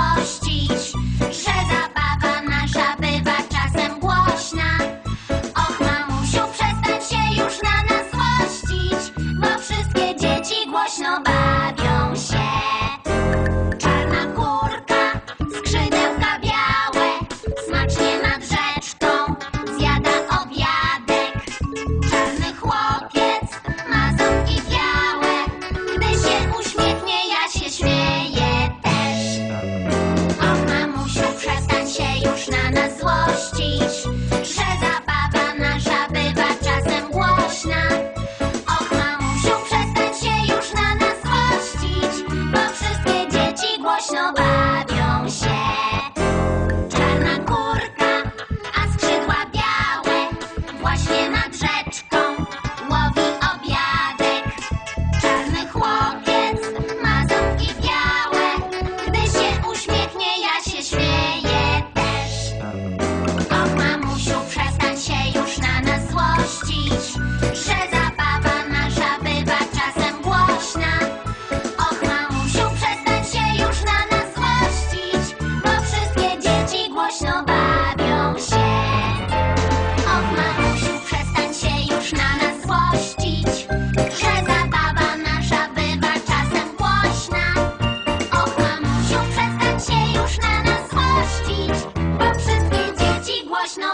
złościć, że zabawa nasza bywa czasem głośna. Och, mamusiu, przestań się już na nas złościć, bo wszystkie dzieci głośno bawią.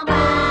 Bye.